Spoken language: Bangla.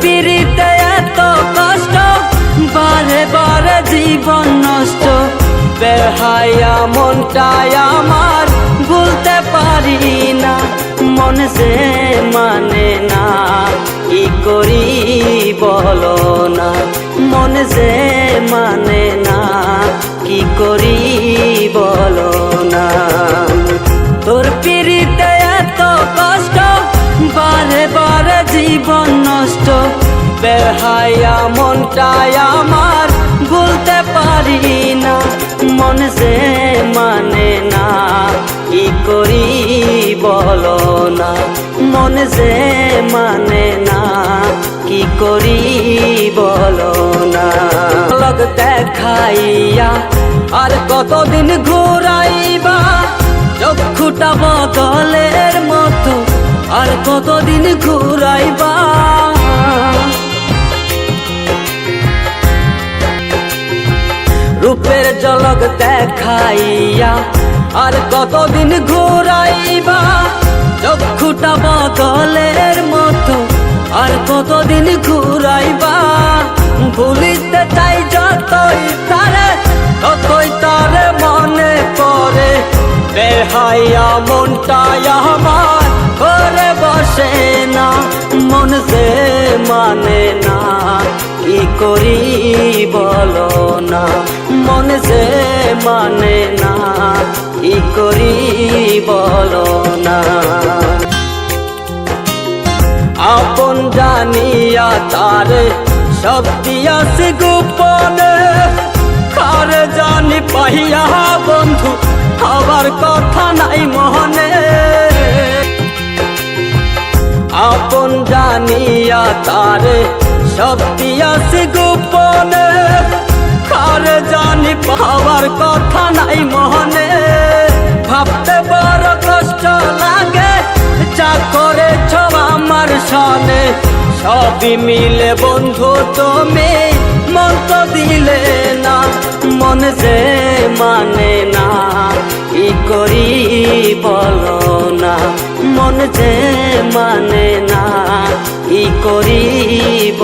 পিড়িতে এত কষ্ট, বারে বারে জীবন নষ্ট। বেহায়া মনটাই আমার ভুলতে পারি না, মন সে মানে না। কি করি বলো না, মন সে মানে না। কি করি বলো বারে জীবন নষ্ট। বেহায়া মনটাই আমার, ভুলতে পারি না। মন সে মানে না, কি করি বলো না। মন সে মানে না, কি করি বলো না। লগ দেখাইয়া আর কতদিন ঘুরাইবা কতদিন ঘুরাইবা? রূপের জলক দেখাইয়া আর কতদিন ঘুরাইবা? চক্ষুটা বদলের মতো, আর কতদিন ঘুরাইবা? ভুলিতে চাই যতই তারে, ততই তারে মনে পড়ে। বেহাইয়া মনটাই মন সে মানে না, কি করি বলো না? মন সে মানে না, কি করি বলো না? আপন জানিয়া তারে সব দিয়াছে গোপনে, কার জানি পাইয়া বন্ধু আবার কথা নাই মনে আপন জানিয়া তারে সব দিয়াছে গোপনে। কার জানি পাওয়ার কথা নাই মনে ভাবতে বড় কষ্ট লাগে, যা করেছ আমার সনে। সবই মিলে বন্ধু তুমি, মন তো দিলে না, মন যে মানে না। কি করি বলো না? মন যে মানে না ই করিব।